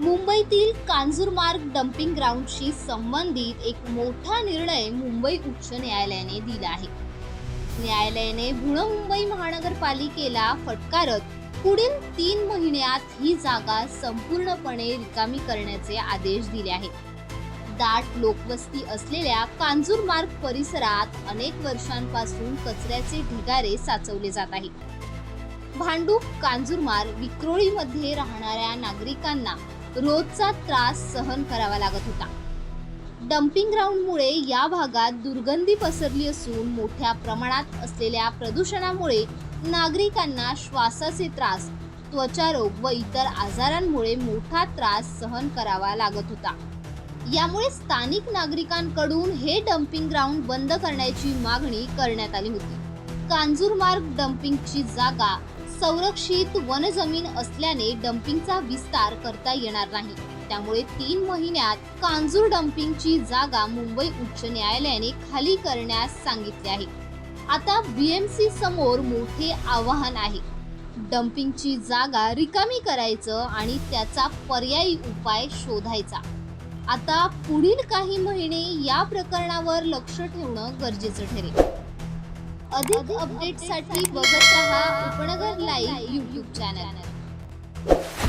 मुंबईतील कांजूरमार्ग डम्पिंग ग्राउंडशी संबंधित एक मोठा निर्णय मुंबई उच्च न्यायालयाने दिला आहे. न्यायालयाने मुंबई महानगरपालिकेला फटकारत पुढील तीन महिन्यात ही जागा संपूर्णपणे रिकामी करण्याचे आदेश दिले आहेत. दाट लोकवस्ती असलेल्या कांजूरमार्ग परिसरात अनेक वर्षांपासून कचऱ्याचे ढिगारे साचवले जात आहेत. भांडूप कांजूरमार्ग विक्रोळीमध्ये राहणाऱ्या नागरिकांना रोजचा त्रास सहन करावा लागत होता. डम्पिंग ग्राउंडमुळे या भागात दुर्गंधी पसरली असून मोठ्या प्रमाणात असलेल्या प्रदूषणामुळे नागरिकांना श्वासाचे त्रास त्वचारोग व इतर आजारांमुळे मोठा त्रास सहन करावा लागत होता. यामुळे स्थानिक नागरिकांकडून हे डम्पिंग ग्राउंड बंद करण्याची मागणी करण्यात आली होती. कांजूरमार्ग डम्पिंगची जागा संरक्षित वनजमीन असल्याने डम्पिंगचा विस्तार करता येणार नाही. त्यामुळे तीन महिन्यात कांजूर डम्पिंगची जागा मुंबई उच्च न्यायालयाने खाली करण्यास सांगितले आहे. आता बीएमसी समोर मोठे आव्हान आहे. डम्पिंगची जागा रिकामी करायचं आणि त्याचा पर्यायी उपाय शोधायचा. आता पुढील काही महिने या प्रकरणावर लक्ष ठेवणं गरजेचं ठरेल. अधिक अपडेटसाठी बघत रहा उपनगर लाईव्ह यूट्यूब चॅनल